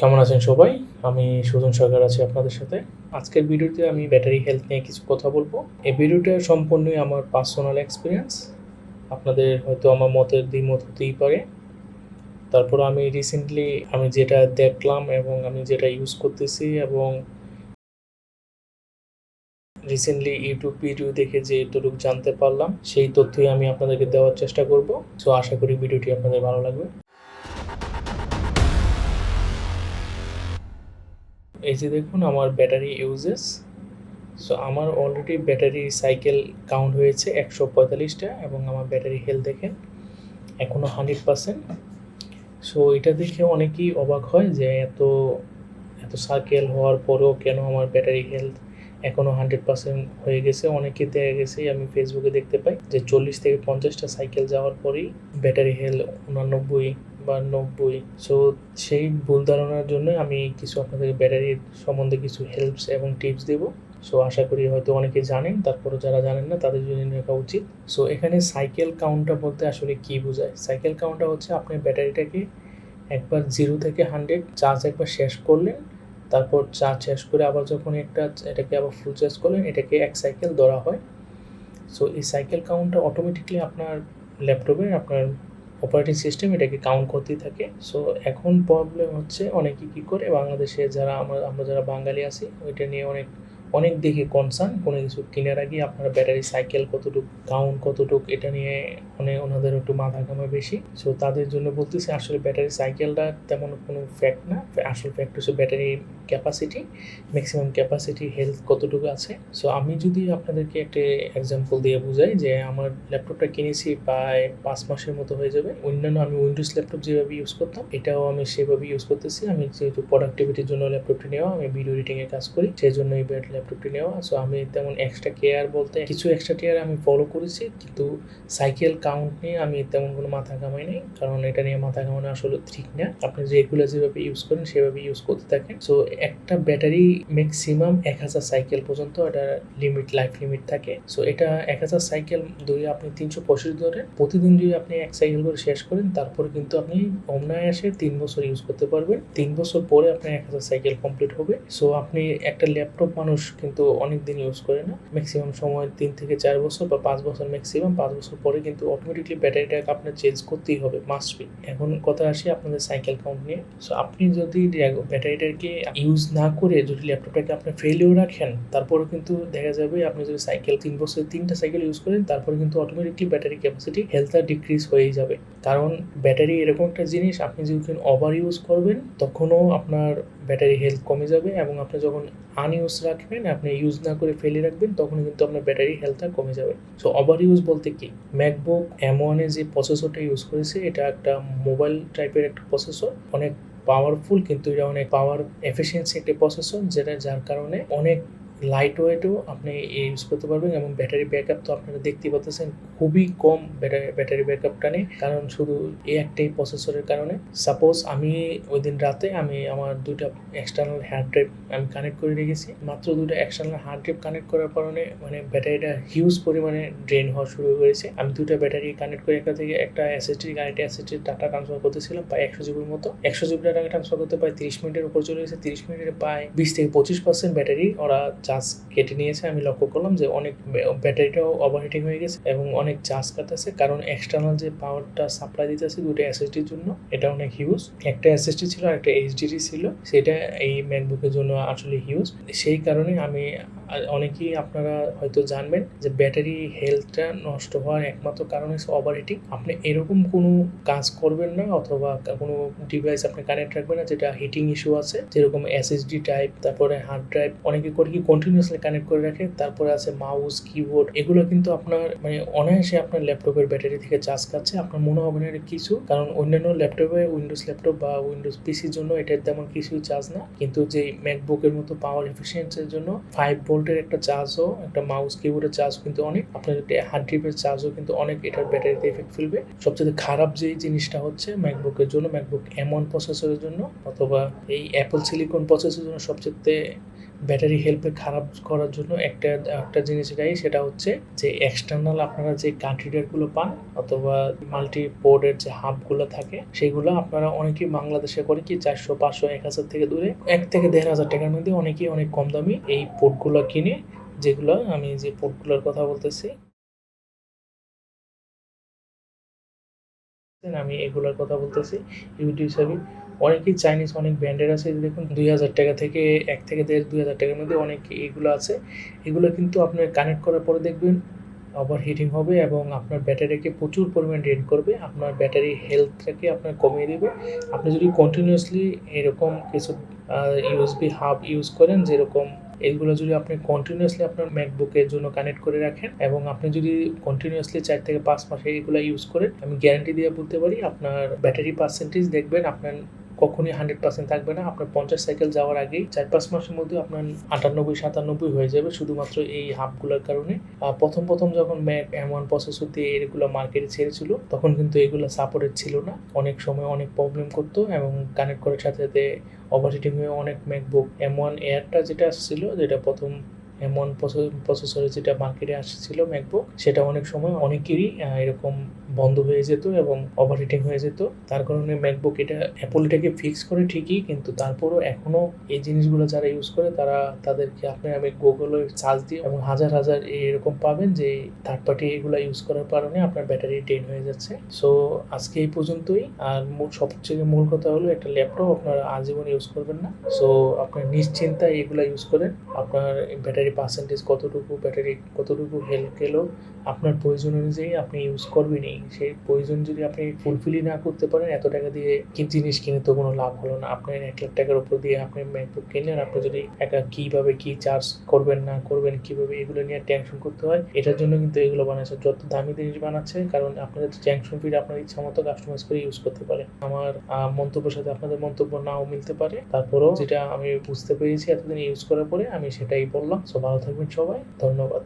কেমন আছেন সবাই? আমি সুজন সরকার আছি আপনাদের সাথে। আজকের ভিডিওতে আমি ব্যাটারি হেলথ নিয়ে কিছু কথা বলব। এই ভিডিওটা সম্পূর্ণই আমার পার্সোনাল এক্সপিরিয়েন্স আপনাদের হয়তো আমার মতের দ্বিমত হতেই পারে। তারপর আমি রিসেন্টলি আমি যেটা দেখলাম এবং আমি যেটা ইউজ করতেছি এবং রিসেন্টলি ইউটিউব ভিডিও দেখে যে এতটুকু জানতে পারলাম, সেই তথ্যই আমি আপনাদেরকে দেওয়ার চেষ্টা করব। সো আশা করি ভিডিওটি আপনাদের ভালো লাগবে। এই যে দেখুন, আমার ব্যাটারি ইউজেস সো আমার অলরেডি ব্যাটারি সাইকেল কাউন্ট হয়েছে একশো পঁয়তাল্লিশটা এবং আমার ব্যাটারি হেলথ দেখেন এখনও হান্ড্রেড পার্সেন্ট। সো এটা দেখে অনেকেই অবাক হয় যে এত এত সাইকেল হওয়ার পরেও কেন আমার ব্যাটারি হেলথ এখনও হান্ড্রেড পার্সেন্ট হয়ে গেছে? অনেকে দেখা গেছে, আমি ফেসবুকে দেখতে পাই যে চল্লিশ থেকে পঞ্চাশটা সাইকেল যাওয়ার পরেই ব্যাটারি হেলথ উনানব্বই বা নব্বই সো সেই ভুল ধারণার জন্য আমি কিছু আপনাদের ব্যাটারির সম্বন্ধে কিছু হেল্পস এবং টিপস দেব। সো আশা করি হয়তো অনেকে জানেন তারপরে যারা জানেন না, তাদের জন্য রাখা উচিত। সো এখানে সাইকেল কাউন্টটা বলতে আসলে কি বোঝায়? সাইকেল কাউন্টটা হচ্ছে আপনি ব্যাটারিটাকে একবার জিরো থেকে হান্ড্রেড চার্জ একবার শেষ করলেন, তারপর চার্জ শেষ করে আবার যখন একটা এটাকে আবার ফুল চার্জ করলেন, এটাকে এক সাইকেল ধরা হয়। সো এই সাইকেল কাউন্টটা অটোমেটিকলি আপনার ল্যাপটপে আপনার অপারেটিং সিস্টেম এটাকে কাউন্ট করতেই থাকে। সো এখন প্রবলেম হচ্ছে অনেকে কী করে, বাংলাদেশে যারা আমরা আমরা যারা বাঙালি আছি, ওইটা নিয়ে অনেক অনেক দেখি কনসার্ন কোনো কিছু কেনার আগে আপনার ব্যাটারি সাইকেল কতটুকু কাউন্ট কতটুকু, এটা নিয়ে মানে ওনাদের একটু মাথা ঘামা বেশি। সো তাদের জন্য বলতেছি আসলে ব্যাটারি সাইকেলটা তেমন কোনো ফ্যাক্ট না, আসল ফ্যাক্ট হচ্ছে battery capacity maximum capacity health কতটুকু আছে? সো আমি যদি আপনাদেরকে একটা এক্সাম্পল দিয়ে বুঝাই যে আমার ল্যাপটপটা কিনেছি প্রায় পাঁচ মাসের মতো হয়ে যাবে। অন্যান্য আমি উইন্ডোজ ল্যাপটপ যেভাবে ইউজ করতাম, এটাও আমি সেভাবে ইউজ করতেছি। আমি যেহেতু প্রোডাক্টিভিটির জন্য ল্যাপটপটি নেওয়া, আমি ভিডিও এডিটিংয়ের কাজ করি, সেই জন্য এই ল্যাপটপটি নেওয়া। সো আমি তেমন এক্সট্রা কেয়ার বলতে, কিছু এক্সট্রা কেয়ার আমি ফলো করেছি, কিন্তু সাইকেল কাউন্ট নিয়ে আমি তেমন কোনো মাথা কামাই নেই, কারণ এটা নিয়ে মাথা কামানো আসলে ঠিক না। আপনি রেগুলার যেভাবে ইউজ করেন সেভাবে ইউজ করতে থাকেন। সো একটা ব্যাটারি ম্যাক্সিমাম এক হাজার সাইকেল পর্যন্ত এটা লিমিট লাইফ লিমিট থাকে। সো এটা এক হাজার সাইকেল ধরে আপনি তিনশো পঁয়ষট্টি ধরে প্রতিদিন যদি আপনি এক সাইকেল করে শেষ করেন, তারপরে কিন্তু আপনি অনায়াসে তিন বছর ইউজ করতে পারবেন। তিন বছর পরে আপনার এক হাজার সাইকেল কমপ্লিট হবে। সো আপনি একটা ল্যাপটপ মানুষ কিন্তু অনেক দিন ইউজ করে না। ম্যাক্সিমাম সময় তিন থেকে চার বছর বা পাঁচ বছর ম্যাক্সিমাম পাঁচ বছর পরে কিন্তু অটোমেটিকলি ব্যাটারিটাকে আপনার চেঞ্জ করতেই হবে মাস্ট বি এখন কথা আসি আপনাদের সাইকেল কাউন্ট নিয়ে। সো আপনি যদি ব্যাটারিটাকে ইউজ না করে যদি ল্যাপটপটাকে আপনি ফেলেও রাখেন তারপরে কিন্তু দেখা যাবে আপনি যদি সাইকেল তিন বছর তিনটা সাইকেল ইউজ করেন, তারপরে কিন্তু অটোমেটিকলি ব্যাটারি ক্যাপাসিটি হেলথটা ডিক্রিজ হয়েই যাবে। কারণ ব্যাটারি এরকম একটা জিনিস, আপনি যখন ওভার ইউজ করবেন, তখনও আপনার ব্যাটারি হেলথ কমে যাবে এবং আপনি যখন আনইউজ রাখবেন, আপনি ইউজ না করে ফেলে রাখবেন তখন কিন্তু আপনার ব্যাটারি হেলথটা কমে যাবে। সো ওভার ইউজ বলতে কি? ম্যাকবুক এম যে প্রসেসরটা ইউজ করেছে, এটা একটা মোবাইল টাইপের একটা প্রসেসর অনেক পাওয়ারফুল কিন্তু এটা অনেক পাওয়ার এফিসিয়েন্সি একটি প্রসেসর যেটা যার কারণে অনেক লাইট ওয়েটও আপনি ইউজ করতে পারবেন এবং ব্যাটারি ব্যাকআপ তো আপনারা দেখতেই পাচ্ছেন খুবই কম ব্যাটারি ব্যাটারি ব্যাকআপটা নেই। কারণ শুধু এই একটাই প্রসেসরের কারণে। সাপোজ আমি ওই দিন রাতে আমি আমার দুইটা এক্সটার্নাল হার্ড ড্রাইভ আমি কানেক্ট করে রেখেছি। মাত্র দুটো এক্সটার্নাল হার্ড ড্রাইভ কানেক্ট করার কারণে মানে ব্যাটারিটা হিউজ পরিমাণে ড্রেন হওয়া শুরু করেছে আমি দুটো ব্যাটারি কানেক্ট করে একটা থেকে একটা SSD connect SSD data transfer করতেছিলাম, প্রায় একশো জিবির মতো। একশো জিবি ডাটা ট্রান্সফার করতে প্রায় তিরিশ মিনিটের উপর চলে গেছে। তিরিশ মিনিটের প্রায় বিশ থেকে পঁচিশ পার্সেন্ট ব্যাটারি ওরা চার্জ কেটে নিয়েছে। আমি লক্ষ্য করলাম যে অনেক ব্যাটারিটাও ওভারহিটিং হয়ে গেছে এবং অনেক চার্জ কাটাছে কারণ এক্সটার্নাল যে পাওয়ারটা সাপ্লাই দিতেছে দুটো এসএসডির জন্য, এটা অনেক হিউজ একটা এসএসডি ছিল আর একটা এইচডিডি ছিল। সেটা এই ম্যাকবুকের জন্য আসলে হিউজ সেই কারণে আমি, অনেকেই আপনারা হয়তো জানবেন যে ব্যাটারি হেলথটা নষ্ট হওয়ার একমাত্র কারণ হচ্ছে ওভারহিটিং আপনি এরকম কোনো কাজ করবেন না অথবা কোনো ডিভাইস আপনি কানেক্ট রাখবেন না যেটা হিটিং ইস্যু আছে। যেরকম এসএসডি টাইপ তারপরে হার্ড ড্রাইভ অনেকে করে কি কন্টিনিউসলি কানেক্ট করে রাখে, তারপরে আছে মাউস কিবোর্ড এগুলো কিন্তু আপনার মানে অনায়াসে আপনার ল্যাপটপের ব্যাটারি থেকে চার্জ খাচ্ছে। আপনার মনে হবে না কিছু, কারণ অন্যান্য ল্যাপটপে উইন্ডোজ ল্যাপটপ বা উইন্ডোজ পিসির জন্য এটার তেমন কিছুই চার্জ না। কিন্তু যে ম্যাকবুকের মতো পাওয়ার এফিসিয়েন্সির জন্য ফাইভ ভোল্টের একটা চার্জও একটা মাউস কিবোর্ডের চার্জ কিন্তু অনেক। আপনার হার্ড ড্রাইভের চার্জও কিন্তু অনেক, এটার ব্যাটারিতে এফেক্ট ফেলবে। সবচেয়ে খারাপ যে জিনিসটা হচ্ছে ম্যাকবুকের জন্য ম্যাকবুক এম ওয়ান প্রসেসরের জন্য, অথবা এই অ্যাপল সিলিকন প্রসেসরের জন্য সবচেয়ে ব্যাটারি হেল্পে খারাপ করার জন্য একটা একটা জিনিস এটাই সেটা হচ্ছে যে এক্সটার্নাল আপনারা যে কান্ট্রিডারগুলো পান অথবা মাল্টি পোর্টের যে হাবগুলো থাকে, সেগুলো আপনারা অনেকেই বাংলাদেশে করে কি চারশো, পাঁচশো, এক হাজার থেকে দূরে, এক থেকে দেড় হাজার টাকার মধ্যে অনেকেই অনেক কম দামি এই পোর্টগুলো কিনে, যেগুলো আমি যে পোর্টগুলোর কথা বলতেছি। আমি এগুলোর কথা বলতেছি, ইউটিউব হিসাবে অনেকেই চাইনিজ অনেক ব্র্যান্ডের আছে। দেখুন, দুই হাজার টাকা থেকে এক থেকে দেড়, দুই হাজার টাকার মধ্যে অনেক এগুলো আছে। এগুলো কিন্তু আপনার কানেক্ট করার পরে দেখবেন ওভার হিটিং হবে এবং আপনার ব্যাটারিকে প্রচুর পরিমাণ ড্রেন করবে। আপনার ব্যাটারি হেলথটাকে আপনার কমিয়ে দেবে। আপনি যদি কন্টিনিউয়াসলি এরকম কিছু ইউএসবি হাব ইউজ করেন, যেরকম এইগুলো যদি আপনি কন্টিনিউয়াসলি আপনার ম্যাকবুকের জন্য কানেক্ট করে রাখেন এবং আপনি যদি কন্টিনিউয়াসলি চার থেকে পাঁচ মাসে এগুলো ইউজ করেন, আমি গ্যারান্টি দিয়ে বলতে পারি আপনার ব্যাটারি পার্সেন্টেজ দেখবেন আপনার কখনই হান্ড্রেড পার্সেন্ট থাকবে না। আপনার পঞ্চাশ সাইকেল যাওয়ার আগেই চার পাঁচ মাসের মধ্যে আপনার আটানব্বই, সাতানব্বই হয়ে যাবে শুধুমাত্র এই হাবগুলোর কারণে। প্রথম প্রথম যখন ম্যাক এম ওয়ান প্রসেসর দিয়ে এগুলো মার্কেটে ছেড়েছিল, তখন কিন্তু এগুলো সাপোর্টেড ছিল না। অনেক সময় অনেক প্রবলেম করতো এবং কানেক্ট করার সাথে সাথে ওভারহিটিং হয়ে অনেক ম্যাকবুক এম ওয়ান এয়ারটা যেটা আসছিল, যেটা প্রথম এম ওয়ান প্রসেসরে যেটা মার্কেটে আসছিল ম্যাকবুক সেটা অনেক সময় অনেকেরই এরকম বন্ধ হয়ে যেত এবং ওভারহিটিং হয়ে যেত। তার কারণে ম্যাকবুক এটা অ্যাপল এটাকে ফিক্স করে ঠিকই, কিন্তু তারপরও এখনও এই জিনিসগুলো যারা ইউজ করে তারা তাদেরকে আপনি আমি গুগলে সার্চ দিয়ে এবং হাজার হাজার এরকম পাবেন যে থার্ড পার্টি এগুলো ইউজ করার কারণে আপনার ব্যাটারি ড্রেন হয়ে যাচ্ছে। সো আজকে এই পর্যন্তই। আর মূল সবচেয়ে মূল কথা হলো একটা ল্যাপটপ আপনারা আজীবন ইউজ করবেন না। সো আপনার নিশ্চিন্তায় এগুলো ইউজ করেন। আপনার ব্যাটারি পার্সেন্টেজ কতটুকু ব্যাটারি কতটুকু হেল্প গেলো, আপনার প্রয়োজন অনুযায়ী আপনি ইউজ করবেনই। সেই প্রয়োজন যদি আপনি ফুলফিলই না করতে পারেন, এত টাকা দিয়ে কি জিনিস কিনে তো কোনো লাভ হলো না। আপনার এক লাখ টাকার উপর দিয়ে আপনি ম্যাকবুক কিনলেন আপনি যদি একা কীভাবে কি চার্জ করবেন, না করবেন, কীভাবে এগুলো নিয়ে টেনশন করতে হয়, এটার জন্য কিন্তু এগুলো বানাচ্ছে। যত দামি জিনিস বানাচ্ছে, কারণ আপনাদের টেনশন ফিড আপনার ইচ্ছা মতো কাস্টমাইজ করে ইউজ করতে পারে। আমার মন্তব্যের সাথে আপনাদের মন্তব্য নাও মিলতে পারে। তারপরেও যেটা আমি বুঝতে পেরেছি এতদিন ইউজ করার পরে, আমি সেটাই বললাম। সো ভালো থাকবেন সবাই। ধন্যবাদ।